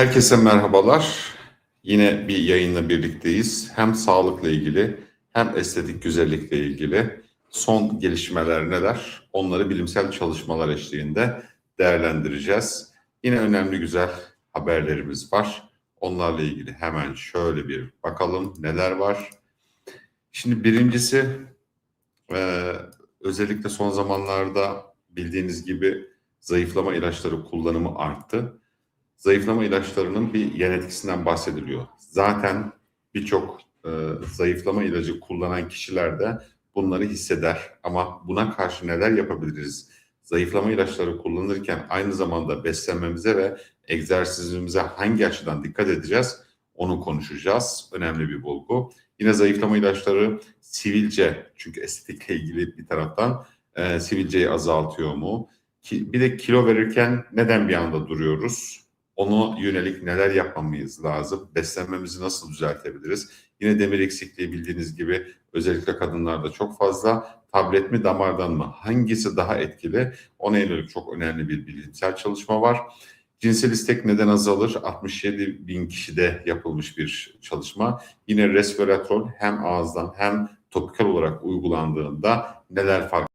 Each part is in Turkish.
Herkese merhabalar. Yine bir yayınla birlikteyiz. Hem sağlıkla ilgili hem estetik güzellikle ilgili son gelişmeler neler? Onları bilimsel çalışmalar eşliğinde değerlendireceğiz. Yine önemli güzel haberlerimiz var. Onlarla ilgili hemen şöyle bir bakalım neler var. Şimdi birincisi e, özellikle son zamanlarda bildiğiniz gibi zayıflama ilaçları kullanımı arttı zayıflama ilaçlarının bir yan etkisinden bahsediliyor. Zaten birçok e, zayıflama ilacı kullanan kişiler de bunları hisseder. Ama buna karşı neler yapabiliriz? Zayıflama ilaçları kullanırken aynı zamanda beslenmemize ve egzersizimize hangi açıdan dikkat edeceğiz? Onu konuşacağız. Önemli bir bulgu. Yine zayıflama ilaçları sivilce, çünkü estetikle ilgili bir taraftan e, sivilceyi azaltıyor mu? Ki, bir de kilo verirken neden bir anda duruyoruz? Ona yönelik neler yapmamız lazım? Beslenmemizi nasıl düzeltebiliriz? Yine demir eksikliği bildiğiniz gibi özellikle kadınlarda çok fazla. Tablet mi damardan mı? Hangisi daha etkili? Ona yönelik çok önemli bir bilimsel çalışma var. Cinsel istek neden azalır? 67 bin kişide yapılmış bir çalışma. Yine resveratrol hem ağızdan hem topikal olarak uygulandığında neler fark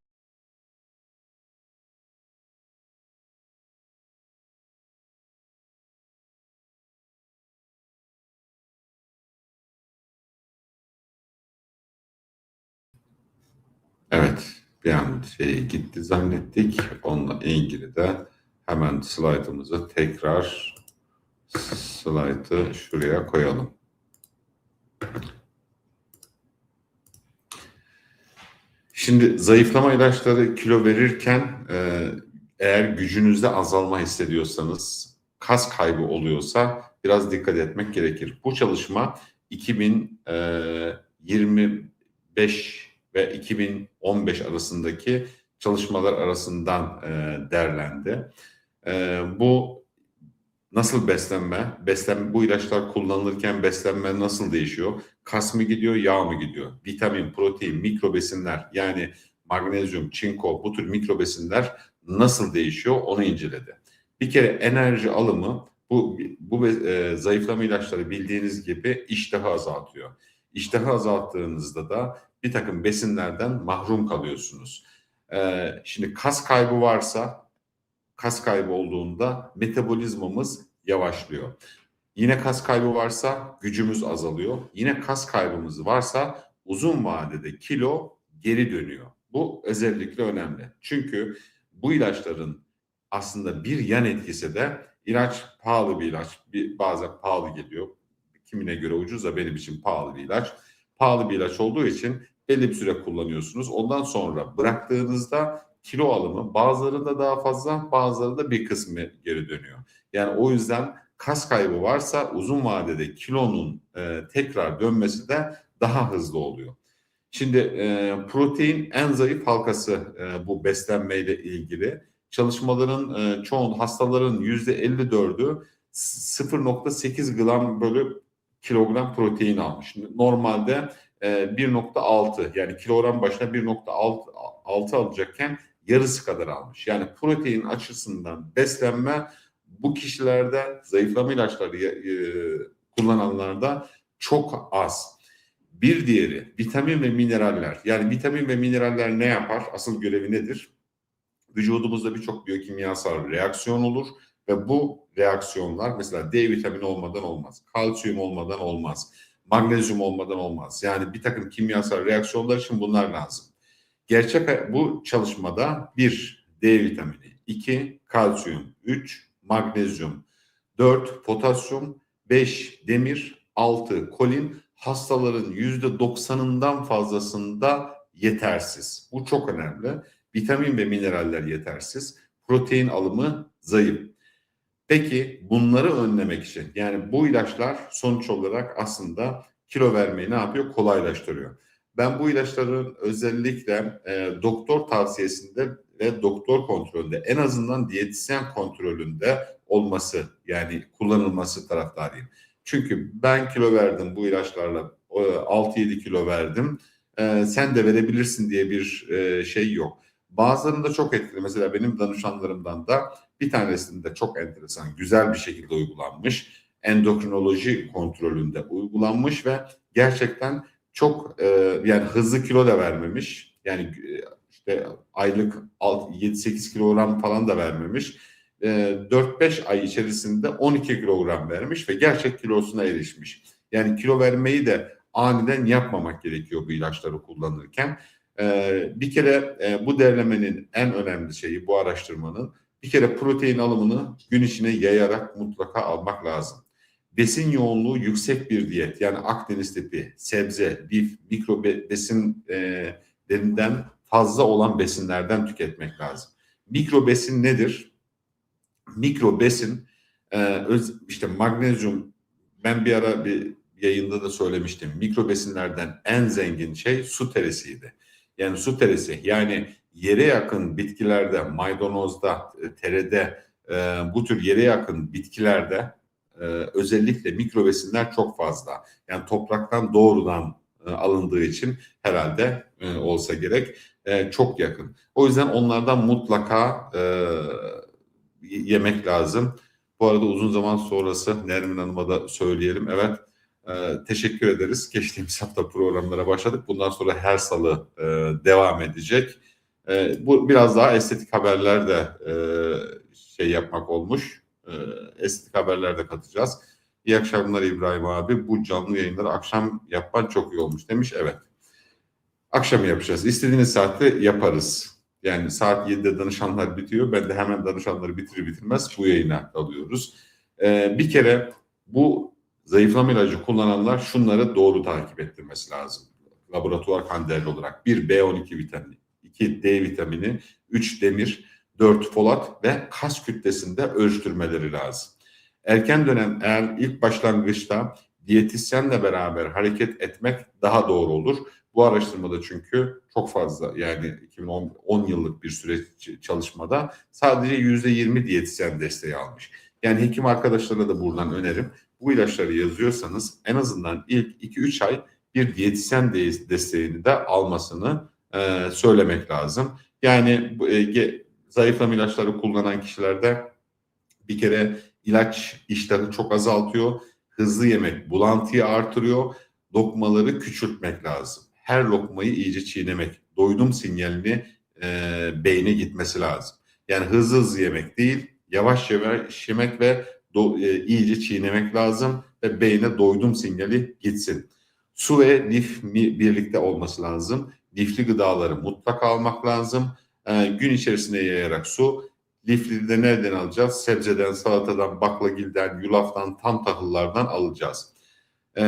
Şey gitti zannettik. Onunla ilgili de hemen slaytımızı tekrar slaytı şuraya koyalım. Şimdi zayıflama ilaçları kilo verirken e, eğer gücünüzde azalma hissediyorsanız, kas kaybı oluyorsa biraz dikkat etmek gerekir. Bu çalışma 2025 ve 2015 arasındaki çalışmalar arasından e, derlendi. E, bu nasıl beslenme, beslenme bu ilaçlar kullanılırken beslenme nasıl değişiyor? Kas mı gidiyor, yağ mı gidiyor? Vitamin, protein, mikro besinler yani magnezyum, çinko bu tür mikro besinler nasıl değişiyor onu inceledi. Bir kere enerji alımı bu bu e, zayıflama ilaçları bildiğiniz gibi iştahı azaltıyor. İştahı azalttığınızda da bir takım besinlerden mahrum kalıyorsunuz. Ee, şimdi kas kaybı varsa, kas kaybı olduğunda metabolizmamız yavaşlıyor. Yine kas kaybı varsa gücümüz azalıyor. Yine kas kaybımız varsa uzun vadede kilo geri dönüyor. Bu özellikle önemli. Çünkü bu ilaçların aslında bir yan etkisi de ilaç pahalı bir ilaç. Bir, bazen pahalı geliyor. Kimine göre ucuz da benim için pahalı bir ilaç. Pahalı bir ilaç olduğu için belli bir süre kullanıyorsunuz. Ondan sonra bıraktığınızda kilo alımı bazılarında daha fazla bazılarında bir kısmı geri dönüyor. Yani o yüzden kas kaybı varsa uzun vadede kilonun e, tekrar dönmesi de daha hızlı oluyor. Şimdi e, protein en zayıf halkası e, bu beslenmeyle ilgili. Çalışmaların e, çoğun hastaların %54'ü 0.8 gram bölü kilogram protein almış. Normalde 1.6 e, yani kilogram başına 1.6 alacakken yarısı kadar almış. Yani protein açısından beslenme bu kişilerde zayıflama ilaçları e, kullananlarda çok az. Bir diğeri vitamin ve mineraller. Yani vitamin ve mineraller ne yapar? Asıl görevi nedir? Vücudumuzda birçok biyokimyasal reaksiyon olur ve bu reaksiyonlar mesela D vitamini olmadan olmaz, kalsiyum olmadan olmaz magnezyum olmadan olmaz. Yani bir takım kimyasal reaksiyonlar için bunlar lazım. Gerçek bu çalışmada bir D vitamini, iki kalsiyum, üç magnezyum, dört potasyum, beş demir, altı kolin hastaların yüzde doksanından fazlasında yetersiz. Bu çok önemli. Vitamin ve mineraller yetersiz. Protein alımı zayıf. Peki bunları önlemek için yani bu ilaçlar sonuç olarak aslında kilo vermeyi ne yapıyor? Kolaylaştırıyor. Ben bu ilaçların özellikle e, doktor tavsiyesinde ve doktor kontrolünde en azından diyetisyen kontrolünde olması yani kullanılması taraftarıyım. Çünkü ben kilo verdim bu ilaçlarla 6-7 kilo verdim. E, sen de verebilirsin diye bir e, şey yok. Bazılarında çok etkili. Mesela benim danışanlarımdan da Bir tanesinde çok enteresan, güzel bir şekilde uygulanmış. Endokrinoloji kontrolünde uygulanmış ve gerçekten çok e, yani hızlı kilo da vermemiş. Yani e, işte aylık 7-8 kilogram falan da vermemiş. E, 4-5 ay içerisinde 12 kilogram vermiş ve gerçek kilosuna erişmiş. Yani kilo vermeyi de aniden yapmamak gerekiyor bu ilaçları kullanırken. Ee, bir kere e, bu derlemenin en önemli şeyi bu araştırmanın bir kere protein alımını gün içine yayarak mutlaka almak lazım. Besin yoğunluğu yüksek bir diyet yani Akdeniz tipi sebze, lif, mikro besinlerinden fazla olan besinlerden tüketmek lazım. Mikro besin nedir? Mikro besin e, işte magnezyum ben bir ara bir yayında da söylemiştim. Mikro besinlerden en zengin şey su teresiydi. Yani su teresi yani yere yakın bitkilerde, maydanozda, e, terede, e, bu tür yere yakın bitkilerde e, özellikle mikro besinler çok fazla. Yani topraktan doğrudan e, alındığı için herhalde e, olsa gerek e, çok yakın. O yüzden onlardan mutlaka e, yemek lazım. Bu arada uzun zaman sonrası Nermin Hanım'a da söyleyelim. Evet ee, teşekkür ederiz. Geçtiğimiz hafta programlara başladık. Bundan sonra her salı e, devam edecek. E, bu biraz daha estetik haberler de e, şey yapmak olmuş. E, estetik haberler de katacağız. İyi akşamlar İbrahim abi. Bu canlı yayınları akşam yapman çok iyi olmuş demiş. Evet. Akşam yapacağız. İstediğiniz saatte yaparız. Yani saat 7'de danışanlar bitiyor. Ben de hemen danışanları bitirir bitirmez bu yayına alıyoruz. Ee, bir kere bu zayıflama ilacı kullananlar şunları doğru takip ettirmesi lazım. Laboratuvar kan değerli olarak. 1 B12 vitamini, 2 D vitamini, 3 demir, 4 folat ve kas kütlesinde ölçtürmeleri lazım. Erken dönem eğer ilk başlangıçta diyetisyenle beraber hareket etmek daha doğru olur. Bu araştırmada çünkü çok fazla yani 2010 yıllık bir süreç çalışmada sadece %20 diyetisyen desteği almış. Yani hekim arkadaşlara da buradan önerim bu ilaçları yazıyorsanız en azından ilk 2-3 ay bir diyetisyen desteğini de almasını e, söylemek lazım. Yani e, zayıflama ilaçları kullanan kişilerde bir kere ilaç iştahı çok azaltıyor. Hızlı yemek bulantıyı artırıyor. Lokmaları küçültmek lazım. Her lokmayı iyice çiğnemek. Doydum sinyalini e, beyne gitmesi lazım. Yani hızlı hızlı yemek değil, yavaş yavaş yemek ve do, e, iyice çiğnemek lazım ve beyne doydum sinyali gitsin. Su ve lif birlikte olması lazım. Lifli gıdaları mutlaka almak lazım. E, gün içerisinde yayarak su. Lifli de nereden alacağız? Sebzeden, salatadan, baklagilden, yulaftan, tam tahıllardan alacağız. E,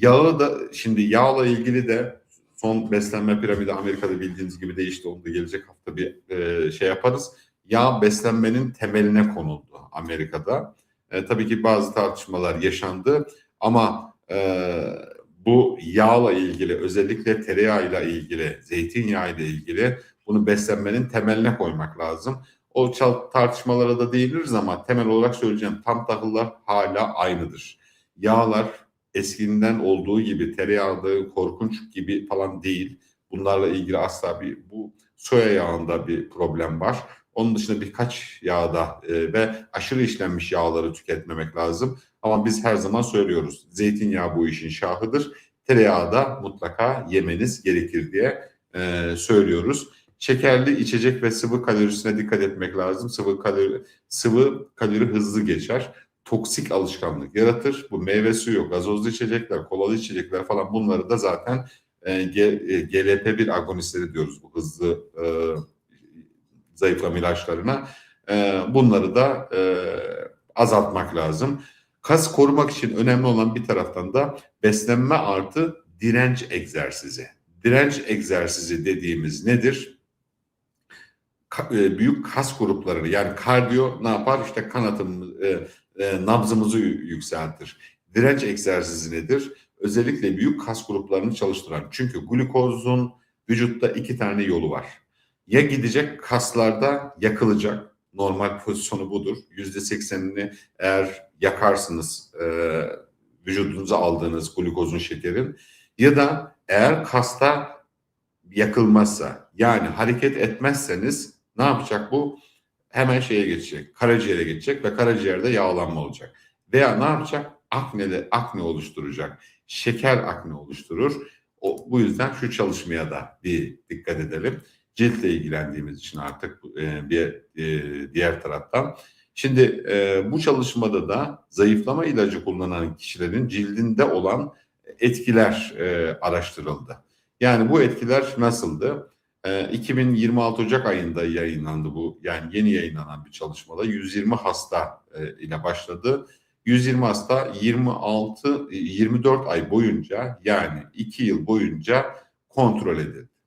yağı da şimdi yağla ilgili de son beslenme piramidi Amerika'da bildiğiniz gibi değişti. Onu da gelecek hafta bir e, şey yaparız. Yağ beslenmenin temeline konuldu Amerika'da. E, tabii ki bazı tartışmalar yaşandı ama e, bu yağla ilgili özellikle tereyağıyla ilgili, zeytinyağıyla ilgili bunu beslenmenin temeline koymak lazım. O tartışmalara da değiniriz ama temel olarak söyleyeceğim tam tahıllar hala aynıdır. Yağlar eskinden olduğu gibi tereyağı korkunç gibi falan değil. Bunlarla ilgili asla bir bu soya yağında bir problem var. Onun dışında birkaç yağda e, ve aşırı işlenmiş yağları tüketmemek lazım. Ama biz her zaman söylüyoruz. Zeytinyağı bu işin şahıdır. Tereyağı da mutlaka yemeniz gerekir diye e, söylüyoruz. Şekerli içecek ve sıvı kalorisine dikkat etmek lazım. Sıvı kalori, sıvı kalori hızlı geçer. Toksik alışkanlık yaratır. Bu meyve suyu, gazozlu içecekler, kolalı içecekler falan bunları da zaten e, GLP-1 agonistleri diyoruz. Bu hızlı e, zayıflama ilaçlarına. E, bunları da e, azaltmak lazım. Kas korumak için önemli olan bir taraftan da beslenme artı direnç egzersizi. Direnç egzersizi dediğimiz nedir? Ka, e, büyük kas grupları yani kardiyo ne yapar? İşte kanatımız, e, e, nabzımızı yükseltir. Direnç egzersizi nedir? Özellikle büyük kas gruplarını çalıştıran. Çünkü glukozun vücutta iki tane yolu var ya gidecek kaslarda yakılacak. Normal pozisyonu budur. Yüzde seksenini eğer yakarsınız e, vücudunuza aldığınız glukozun şekerin ya da eğer kasta yakılmazsa yani hareket etmezseniz ne yapacak bu? hemen şeye geçecek. Karaciğere geçecek ve karaciğerde yağlanma olacak. Veya ne yapacak? Akne akne oluşturacak. Şeker akne oluşturur. O, bu yüzden şu çalışmaya da bir dikkat edelim. Ciltle ilgilendiğimiz için artık e, bir e, diğer taraftan. Şimdi e, bu çalışmada da zayıflama ilacı kullanan kişilerin cildinde olan etkiler araştırıldı. Yani bu etkiler nasıldı? E, 2026 Ocak ayında yayınlandı bu. Yani yeni yayınlanan bir çalışmada 120 hasta ile başladı. 120 hasta 26 24 ay boyunca yani 2 yıl boyunca kontrol edildi.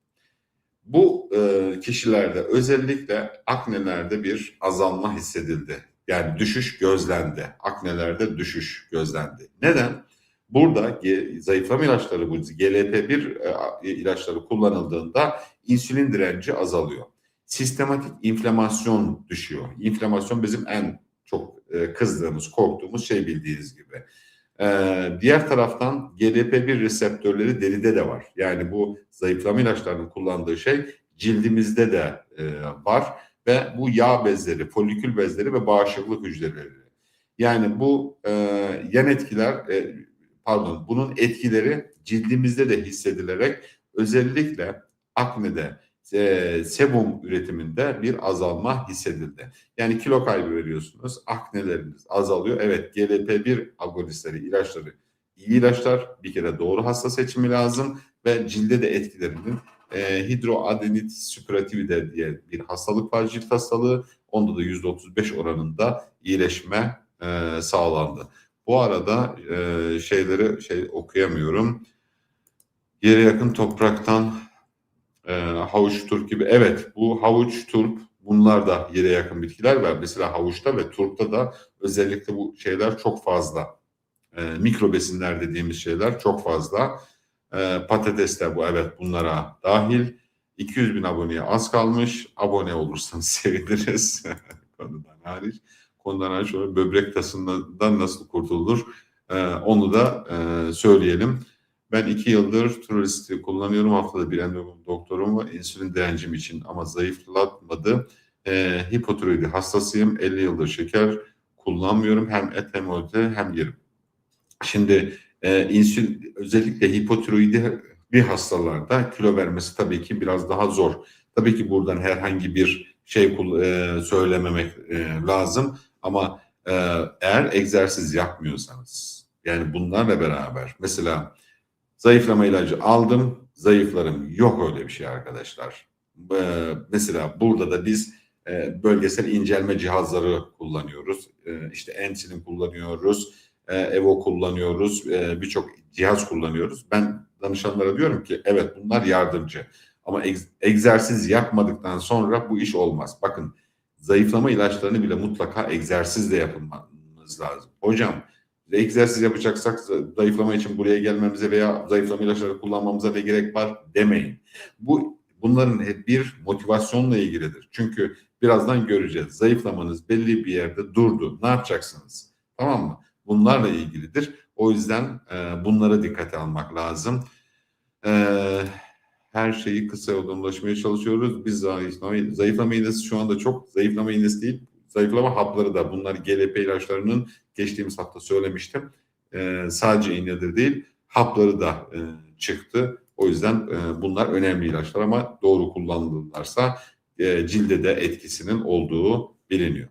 Bu e, kişilerde özellikle aknelerde bir azalma hissedildi. Yani düşüş gözlendi. Aknelerde düşüş gözlendi. Neden? Burada zayıflama ilaçları bu GLP-1 e, ilaçları kullanıldığında insülin direnci azalıyor. Sistematik inflamasyon düşüyor. İnflamasyon bizim en çok e, kızdığımız, korktuğumuz şey bildiğiniz gibi. Ee, diğer taraftan GLP-1 reseptörleri deride de var. Yani bu zayıflama ilaçlarının kullandığı şey cildimizde de e, var ve bu yağ bezleri, folikül bezleri ve bağışıklık hücreleri. Yani bu e, yan etkiler, e, pardon, bunun etkileri cildimizde de hissedilerek özellikle aknede, e, sebum üretiminde bir azalma hissedildi. Yani kilo kaybı veriyorsunuz, akneleriniz azalıyor. Evet GLP-1 agonistleri, ilaçları iyi ilaçlar. Bir kere doğru hasta seçimi lazım ve cilde de etkilerinin e, hidroadenit süpürativide diye bir hastalık var cilt hastalığı. Onda da %35 oranında iyileşme e, sağlandı. Bu arada e, şeyleri şey okuyamıyorum. Yere yakın topraktan e, havuç turp gibi. Evet bu havuç turp bunlar da yere yakın bitkiler var. Mesela havuçta ve turpta da özellikle bu şeyler çok fazla. E, mikro besinler dediğimiz şeyler çok fazla. E, patatesler bu evet bunlara dahil. 200 bin aboneye az kalmış. Abone olursanız seviniriz. Konudan hariç. Konudan hariç böbrek tasından nasıl kurtulur? E, onu da e, söyleyelim. Ben iki yıldır Trulisti kullanıyorum. Haftada bir endokrin doktorum var. İnsülin direncim için ama zayıflatmadı. E, hipotiroidi hastasıyım. 50 yıldır şeker kullanmıyorum. Hem et hem öte hem yerim. Şimdi e, insülin özellikle hipotiroidi bir hastalarda kilo vermesi tabii ki biraz daha zor. Tabii ki buradan herhangi bir şey e, söylememek e, lazım ama e, eğer egzersiz yapmıyorsanız yani bunlarla beraber mesela Zayıflama ilacı aldım, zayıflarım. Yok öyle bir şey arkadaşlar. Ee, mesela burada da biz e, bölgesel incelme cihazları kullanıyoruz. E, işte Ensilin kullanıyoruz, Evo kullanıyoruz, e, birçok cihaz kullanıyoruz. Ben danışanlara diyorum ki evet bunlar yardımcı. Ama egz egzersiz yapmadıktan sonra bu iş olmaz. Bakın zayıflama ilaçlarını bile mutlaka egzersizle yapılmamız lazım. Hocam egzersiz yapacaksak zayıflama için buraya gelmemize veya zayıflama ilaçları kullanmamıza ne gerek var demeyin. Bu bunların hep bir motivasyonla ilgilidir. Çünkü birazdan göreceğiz. Zayıflamanız belli bir yerde durdu. Ne yapacaksınız? Tamam mı? Bunlarla ilgilidir. O yüzden e, bunlara dikkate almak lazım. E, her şeyi kısa yoldan ulaşmaya çalışıyoruz. Biz zayıflama, zayıflama iğnesi şu anda çok zayıflama iğnesi değil Zayıflama hapları da bunlar GLP ilaçlarının geçtiğimiz hafta söylemiştim. E, sadece iğnedir değil hapları da e, çıktı. O yüzden e, bunlar önemli ilaçlar ama doğru kullanılırlarsa e, cilde de etkisinin olduğu biliniyor.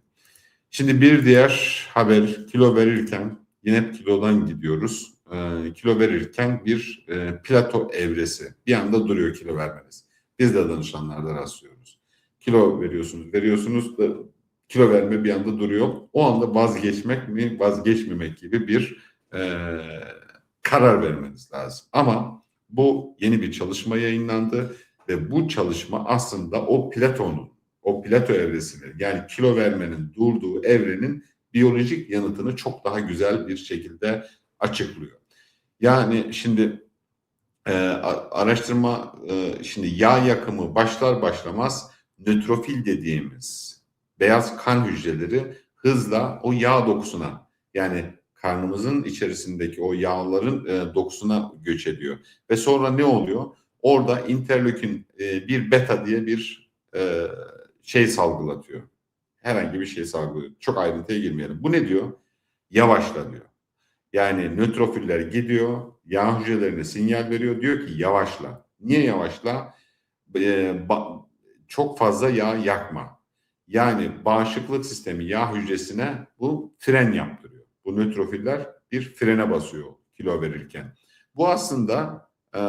Şimdi bir diğer haber kilo verirken yine kilodan gidiyoruz. E, kilo verirken bir e, plato evresi bir anda duruyor kilo vermeniz. Biz de danışanlarda rastlıyoruz. Kilo veriyorsunuz, veriyorsunuz da kilo verme bir anda duruyor. O anda vazgeçmek mi vazgeçmemek gibi bir e, karar vermeniz lazım. Ama bu yeni bir çalışma yayınlandı ve bu çalışma aslında o Platon'un, o Plato evresini yani kilo vermenin durduğu evrenin biyolojik yanıtını çok daha güzel bir şekilde açıklıyor. Yani şimdi e, araştırma e, şimdi yağ yakımı başlar başlamaz nötrofil dediğimiz beyaz kan hücreleri hızla o yağ dokusuna yani karnımızın içerisindeki o yağların e, dokusuna göç ediyor. Ve sonra ne oluyor? Orada interleukin e, bir beta diye bir e, şey salgılatıyor. herhangi bir şey salgılıyor. Çok ayrıntıya girmeyelim. Bu ne diyor? Yavaşla diyor. Yani nötrofiller gidiyor, yağ hücrelerine sinyal veriyor. Diyor ki yavaşla. Niye yavaşla? Ba- çok fazla yağ yakma. Yani bağışıklık sistemi yağ hücresine bu fren yaptırıyor. Bu nötrofiller bir frene basıyor kilo verirken. Bu aslında e,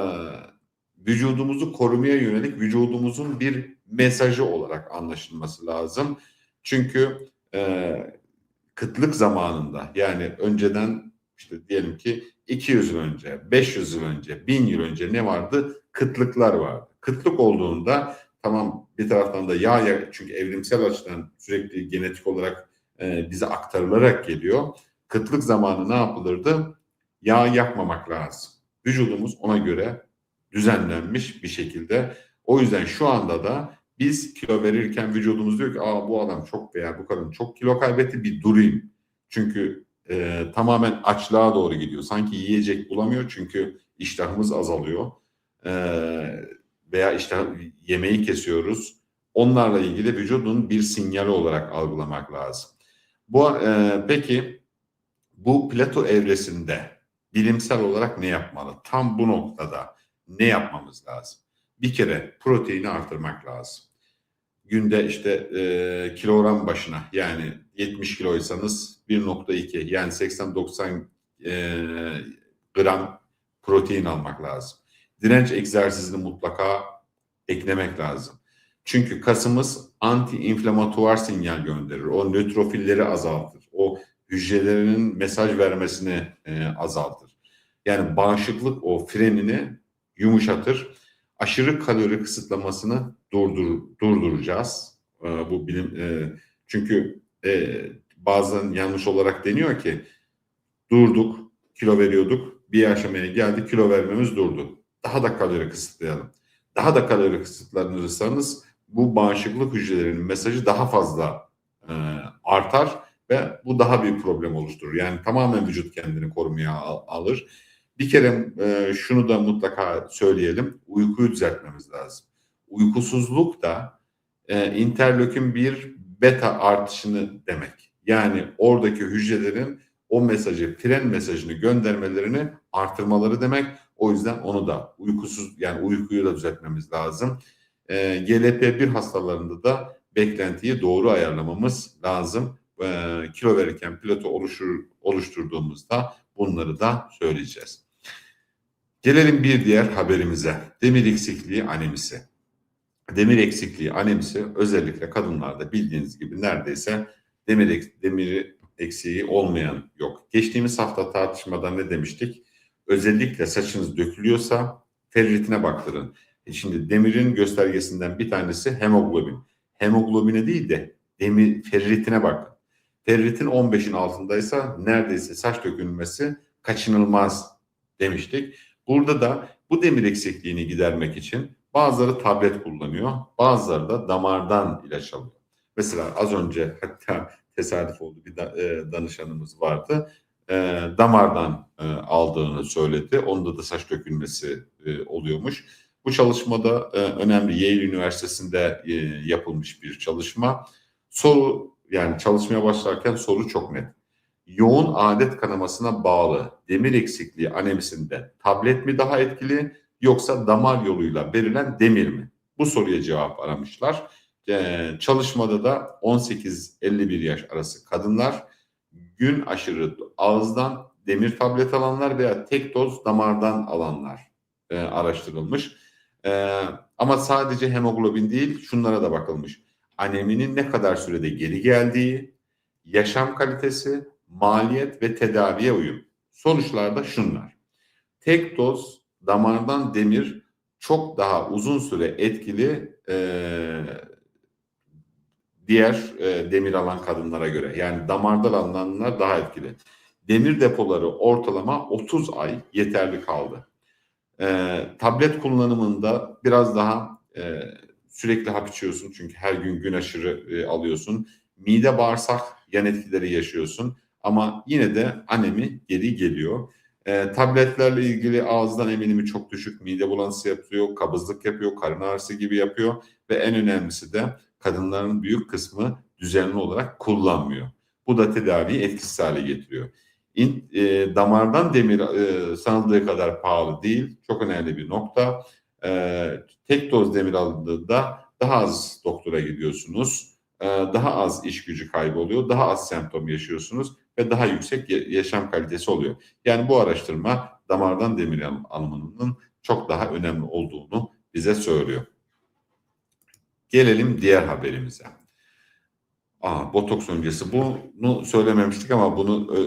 vücudumuzu korumaya yönelik vücudumuzun bir mesajı olarak anlaşılması lazım. Çünkü e, kıtlık zamanında yani önceden işte diyelim ki 200 yıl önce, 500 yıl önce, 1000 yıl önce ne vardı? Kıtlıklar vardı. Kıtlık olduğunda tamam bir taraftan da yağ çünkü evrimsel açıdan sürekli genetik olarak e, bize aktarılarak geliyor. Kıtlık zamanı ne yapılırdı? Yağ yakmamak lazım. Vücudumuz ona göre düzenlenmiş bir şekilde. O yüzden şu anda da biz kilo verirken vücudumuz diyor ki Aa, bu adam çok veya bu kadın çok kilo kaybetti bir durayım. Çünkü e, tamamen açlığa doğru gidiyor. Sanki yiyecek bulamıyor çünkü iştahımız azalıyor. E, veya işte yemeği kesiyoruz. Onlarla ilgili vücudun bir sinyali olarak algılamak lazım. Bu e, peki bu plato evresinde bilimsel olarak ne yapmalı? Tam bu noktada ne yapmamız lazım? Bir kere proteini artırmak lazım. Günde işte e, kilogram başına yani 70 kiloysanız 1.2 yani 80-90 e, gram protein almak lazım. Direnç egzersizini mutlaka eklemek lazım. Çünkü kasımız anti-inflamatuar sinyal gönderir. O nötrofilleri azaltır. O hücrelerinin mesaj vermesini e, azaltır. Yani bağışıklık o frenini yumuşatır. Aşırı kalori kısıtlamasını durdur, durduracağız. E, bu bilim e, çünkü e, bazen yanlış olarak deniyor ki durduk, kilo veriyorduk, bir aşamaya geldi, kilo vermemiz durdu. Daha da kalori kısıtlayalım. Daha da kalori kısıtlanırsanız bu bağışıklık hücrelerinin mesajı daha fazla e, artar ve bu daha bir problem oluşturur. Yani tamamen vücut kendini korumaya al- alır. Bir kere e, şunu da mutlaka söyleyelim. Uykuyu düzeltmemiz lazım. Uykusuzluk da e, interleukin 1 beta artışını demek. Yani oradaki hücrelerin o mesajı, fren mesajını göndermelerini artırmaları demek. O yüzden onu da uykusuz yani uykuyu da düzeltmemiz lazım. E, GLP-1 hastalarında da beklentiyi doğru ayarlamamız lazım. E, kilo verirken plato oluşur, oluşturduğumuzda bunları da söyleyeceğiz. Gelelim bir diğer haberimize. Demir eksikliği anemisi. Demir eksikliği anemisi özellikle kadınlarda bildiğiniz gibi neredeyse demir, ek- demir eksiği olmayan yok. Geçtiğimiz hafta tartışmada ne demiştik? Özellikle saçınız dökülüyorsa ferritine baktırın. E şimdi demirin göstergesinden bir tanesi hemoglobin. Hemoglobine değil de demir ferritine bakın. Ferritin 15'in altındaysa neredeyse saç dökülmesi kaçınılmaz demiştik. Burada da bu demir eksikliğini gidermek için bazıları tablet kullanıyor, bazıları da damardan ilaç alıyor. Mesela az önce hatta tesadüf oldu bir da- e, danışanımız vardı. E, damardan e, aldığını söyledi. Onda da saç dökülmesi e, oluyormuş. Bu çalışmada e, önemli Yale Üniversitesi'nde e, yapılmış bir çalışma. Soru yani çalışmaya başlarken soru çok net. Yoğun adet kanamasına bağlı demir eksikliği anemisinde tablet mi daha etkili yoksa damar yoluyla verilen demir mi? Bu soruya cevap aramışlar. Ee, çalışmada da 18-51 yaş arası kadınlar gün aşırı ağızdan demir tablet alanlar veya tek doz damardan alanlar e, araştırılmış. E, ama sadece hemoglobin değil şunlara da bakılmış. Aneminin ne kadar sürede geri geldiği, yaşam kalitesi, maliyet ve tedaviye uyum. Sonuçlarda şunlar. Tek doz damardan demir çok daha uzun süre etkili e, diğer e, demir alan kadınlara göre. Yani damardan alınanlar daha etkili. Demir depoları ortalama 30 ay yeterli kaldı. E, tablet kullanımında biraz daha e, sürekli hap içiyorsun çünkü her gün gün aşırı e, alıyorsun. Mide bağırsak yan etkileri yaşıyorsun ama yine de anemi geri geliyor. E, tabletlerle ilgili ağızdan eminimi çok düşük, mide bulantısı yapıyor, kabızlık yapıyor, karın ağrısı gibi yapıyor ve en önemlisi de kadınların büyük kısmı düzenli olarak kullanmıyor. Bu da tedaviyi etkisiz hale getiriyor. İn, e, damardan demir e, sanıldığı kadar pahalı değil. Çok önemli bir nokta. E, tek doz demir alındığında daha az doktora gidiyorsunuz. E, daha az iş gücü kayboluyor. Daha az semptom yaşıyorsunuz ve daha yüksek yaşam kalitesi oluyor. Yani bu araştırma damardan demir alımının çok daha önemli olduğunu bize söylüyor. Gelelim diğer haberimize. Aa, botoks öncesi bunu söylememiştik ama bunu e,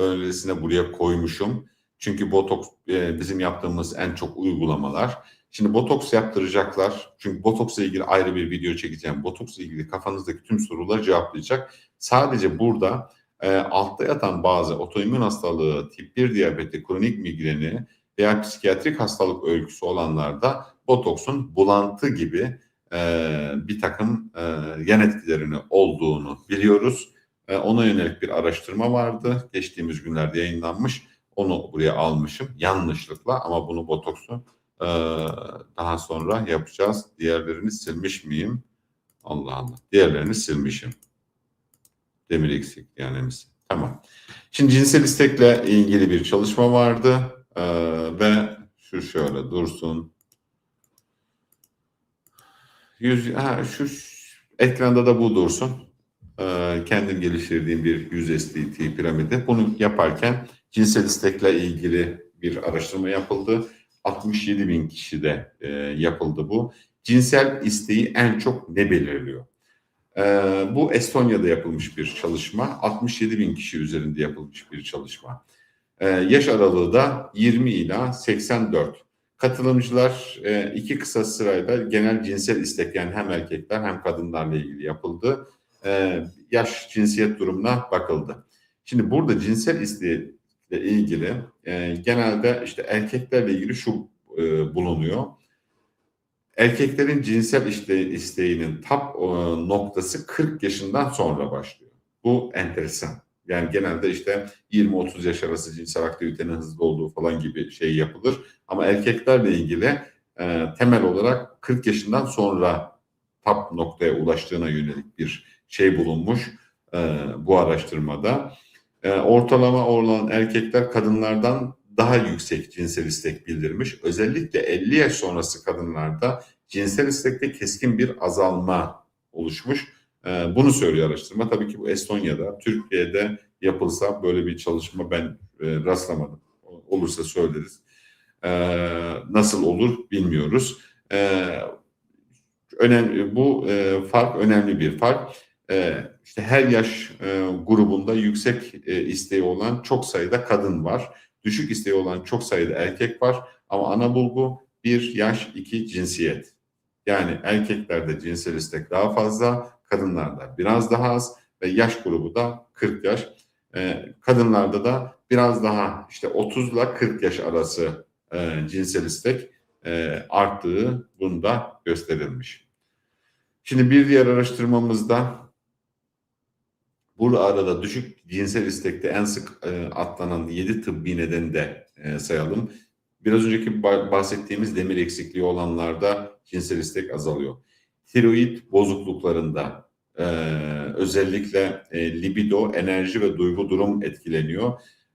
öylesine buraya koymuşum. Çünkü botoks e, bizim yaptığımız en çok uygulamalar. Şimdi botoks yaptıracaklar. Çünkü botoksla ilgili ayrı bir video çekeceğim. Botoksla ilgili kafanızdaki tüm soruları cevaplayacak. Sadece burada e, altta yatan bazı otoimmün hastalığı, tip 1 diyabeti, kronik migreni veya psikiyatrik hastalık öyküsü olanlarda botoksun bulantı gibi e, bir takım e, yan etkilerini olduğunu biliyoruz. E, ona yönelik bir araştırma vardı. Geçtiğimiz günlerde yayınlanmış. Onu buraya almışım yanlışlıkla ama bunu botoksu e, daha sonra yapacağız. Diğerlerini silmiş miyim? Allah Allah. Diğerlerini silmişim. Demir eksik yani Tamam. Şimdi cinsel istekle ilgili bir çalışma vardı ee, ve şu şöyle dursun. Yüz, ha, şu ekranda da bu dursun. Ee, kendim geliştirdiğim bir yüz SDT piramidi. Bunu yaparken cinsel istekle ilgili bir araştırma yapıldı. 67 bin kişide e, yapıldı bu. Cinsel isteği en çok ne belirliyor? E, bu Estonya'da yapılmış bir çalışma. 67 bin kişi üzerinde yapılmış bir çalışma. E, yaş aralığı da 20 ila 84. Katılımcılar e, iki kısa sırayla genel cinsel istek yani hem erkekler hem kadınlarla ilgili yapıldı. E, yaş cinsiyet durumuna bakıldı. Şimdi burada cinsel isteğiyle ilgili e, genelde işte erkeklerle ilgili şu e, bulunuyor. Erkeklerin cinsel işte isteğinin tap e, noktası 40 yaşından sonra başlıyor. Bu enteresan. Yani genelde işte 20-30 yaş arası cinsel aktivitenin hızlı olduğu falan gibi şey yapılır. Ama erkeklerle ilgili e, temel olarak 40 yaşından sonra tap noktaya ulaştığına yönelik bir şey bulunmuş e, bu araştırmada. E, ortalama olan erkekler kadınlardan daha yüksek cinsel istek bildirmiş. Özellikle 50 yaş sonrası kadınlarda cinsel istekte keskin bir azalma oluşmuş. Ee, bunu söylüyor araştırma. Tabii ki bu Estonya'da, Türkiye'de yapılsa böyle bir çalışma ben e, rastlamadım. Olursa söyleriz. Ee, nasıl olur bilmiyoruz. Ee, önemli bu e, fark önemli bir fark. İşte her yaş e, grubunda yüksek isteği olan çok sayıda kadın var. Düşük isteği olan çok sayıda erkek var. Ama ana bulgu bir yaş, iki cinsiyet. Yani erkeklerde cinsel istek daha fazla, kadınlarda biraz daha az ve yaş grubu da 40 yaş. E, kadınlarda da biraz daha işte 30 ile 40 yaş arası e, cinsel istek e, arttığı bunda gösterilmiş. Şimdi bir diğer araştırmamızda bu arada düşük cinsel istekte en sık e, atlanan 7 tıbbi nedeni de e, sayalım. Biraz önceki bahsettiğimiz demir eksikliği olanlarda cinsel istek azalıyor tiroid bozukluklarında e, özellikle e, libido, enerji ve duygu durum etkileniyor.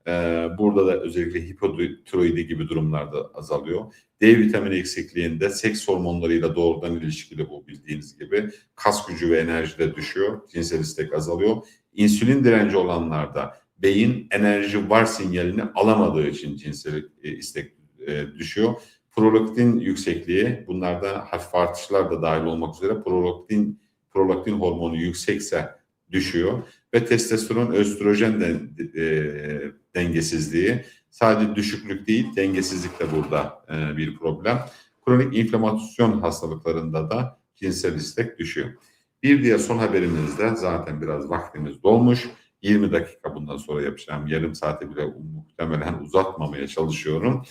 E, burada da özellikle hipotiroidi gibi durumlarda azalıyor. D vitamini eksikliğinde seks hormonlarıyla doğrudan ilişkili bu bildiğiniz gibi. Kas gücü ve enerji de düşüyor. Cinsel istek azalıyor. İnsülin direnci olanlarda beyin enerji var sinyalini alamadığı için cinsel e, istek e, düşüyor prolaktin yüksekliği bunlarda hafif artışlar da dahil olmak üzere prolaktin prolaktin hormonu yüksekse düşüyor ve testosteron östrojen de, e, dengesizliği sadece düşüklük değil dengesizlik de burada e, bir problem. Kronik inflamasyon hastalıklarında da cinsel istek düşüyor. Bir diğer son haberimizde zaten biraz vaktimiz dolmuş. 20 dakika bundan sonra yapacağım. Yarım saate bile muhtemelen uzatmamaya çalışıyorum.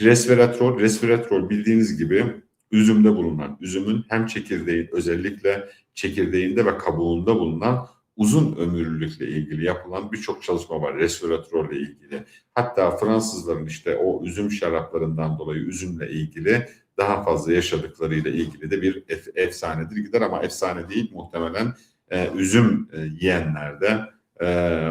Resveratrol, resveratrol bildiğiniz gibi üzümde bulunan, üzümün hem çekirdeğin özellikle çekirdeğinde ve kabuğunda bulunan uzun ömürlülükle ilgili yapılan birçok çalışma var resveratrolle ilgili. Hatta Fransızların işte o üzüm şaraplarından dolayı üzümle ilgili daha fazla yaşadıklarıyla ilgili de bir efsanedir gider ama efsane değil muhtemelen e, üzüm e, yiyenlerde e,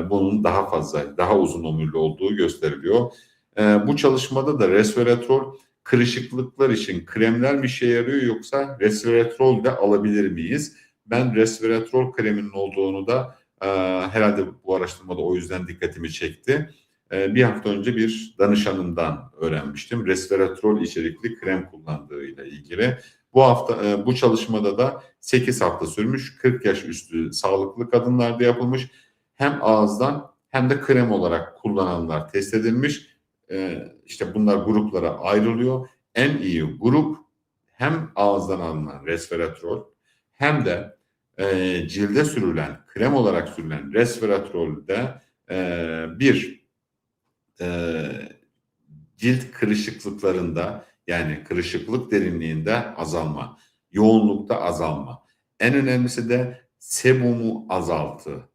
bunun daha fazla, daha uzun ömürlü olduğu gösteriliyor. E, bu çalışmada da resveratrol kırışıklıklar için kremler mi işe yarıyor yoksa resveratrol de alabilir miyiz? Ben resveratrol kreminin olduğunu da e, herhalde bu araştırmada o yüzden dikkatimi çekti. E, bir hafta önce bir danışanımdan öğrenmiştim. Resveratrol içerikli krem kullandığıyla ilgili. Bu hafta e, bu çalışmada da 8 hafta sürmüş 40 yaş üstü sağlıklı kadınlarda yapılmış. Hem ağızdan hem de krem olarak kullananlar test edilmiş. E, işte bunlar gruplara ayrılıyor. En iyi grup hem ağızdan alınan resveratrol hem de e, cilde sürülen krem olarak sürülen resveratrolde e, bir e, cilt kırışıklıklarında yani kırışıklık derinliğinde azalma, yoğunlukta azalma. En önemlisi de sebumu azaltı.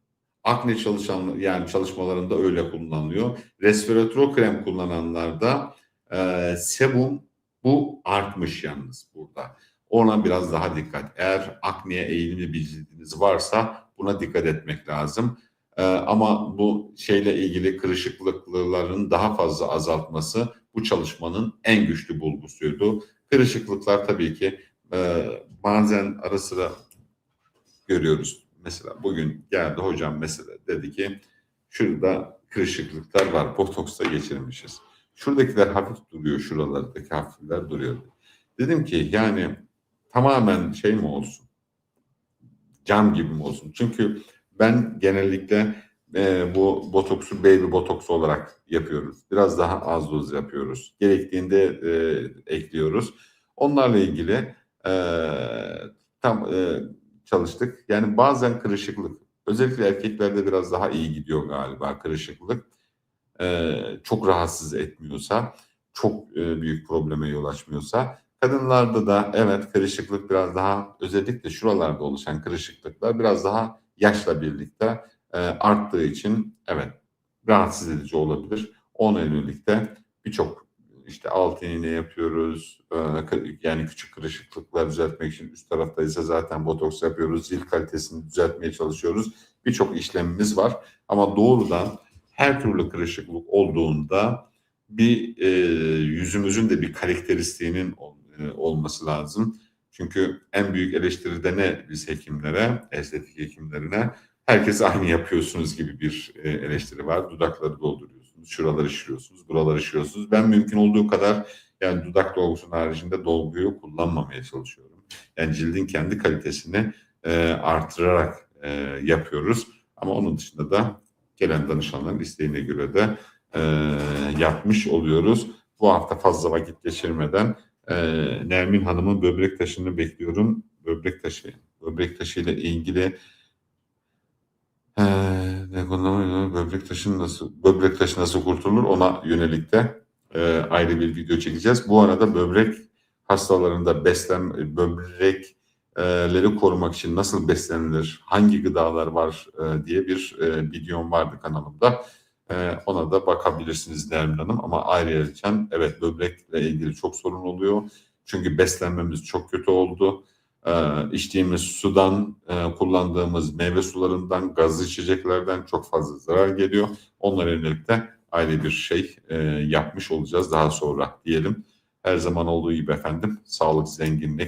Akne çalışan yani çalışmalarında öyle kullanılıyor. Resveratrol krem kullananlarda e, sebum bu artmış yalnız burada. Ona biraz daha dikkat. Eğer akneye eğilimli bir cildiniz varsa buna dikkat etmek lazım. Ee, ama bu şeyle ilgili kırışıklıkların daha fazla azaltması bu çalışmanın en güçlü bulgusuydu. Kırışıklıklar tabii ki e, bazen ara sıra görüyoruz. Mesela bugün geldi hocam mesela dedi ki şurada kırışıklıklar var botoksa geçirmişiz. Şuradakiler hafif duruyor şuralardaki hafifler duruyor. Dedim ki yani tamamen şey mi olsun? Cam gibi mi olsun? Çünkü ben genellikle e, bu botoksu baby botoks olarak yapıyoruz. Biraz daha az doz yapıyoruz. Gerektiğinde e, ekliyoruz. Onlarla ilgili e, tam e, çalıştık. Yani bazen kırışıklık, özellikle erkeklerde biraz daha iyi gidiyor galiba kırışıklık. E, çok rahatsız etmiyorsa, çok e, büyük probleme yol açmıyorsa Kadınlarda da evet kırışıklık biraz daha özellikle şuralarda oluşan kırışıklıklar biraz daha yaşla birlikte e, arttığı için evet rahatsız edici olabilir. Ona yönelik birçok işte altın iğne yapıyoruz. E, yani küçük kırışıklıklar düzeltmek için üst tarafta ise zaten botoks yapıyoruz. Cilt kalitesini düzeltmeye çalışıyoruz. Birçok işlemimiz var. Ama doğrudan her türlü kırışıklık olduğunda bir e, yüzümüzün de bir karakteristiğinin e, olması lazım. Çünkü en büyük eleştiri de ne biz hekimlere, estetik hekimlerine? Herkes aynı yapıyorsunuz gibi bir e, eleştiri var. Dudakları dolduruyorsunuz, şuraları şişiriyorsunuz, buraları şişiriyorsunuz. Ben mümkün olduğu kadar yani dudak dolgusunun haricinde dolguyu kullanmamaya çalışıyorum. Yani cildin kendi kalitesini e, artırarak e, yapıyoruz. Ama onun dışında da gelen danışanların isteğine göre de e, yapmış oluyoruz. Bu hafta fazla vakit geçirmeden e, Nermin Hanım'ın böbrek taşını bekliyorum. Böbrek taşı, böbrek taşı ile ilgili e, böbrek taşı nasıl böbrek taşı nasıl kurtulur ona yönelik de e, ayrı bir video çekeceğiz. Bu arada böbrek hastalarında beslen böbrekleri korumak için nasıl beslenilir, hangi gıdalar var e, diye bir e, videom vardı kanalımda. Ee, ona da bakabilirsiniz Nermin Hanım. Ama ayrıca evet böbrekle ilgili çok sorun oluyor. Çünkü beslenmemiz çok kötü oldu. Ee, içtiğimiz sudan, e, kullandığımız meyve sularından, gazlı içeceklerden çok fazla zarar geliyor. Onlara yönelik de ayrı bir şey e, yapmış olacağız daha sonra diyelim. Her zaman olduğu gibi efendim sağlık, zenginlik,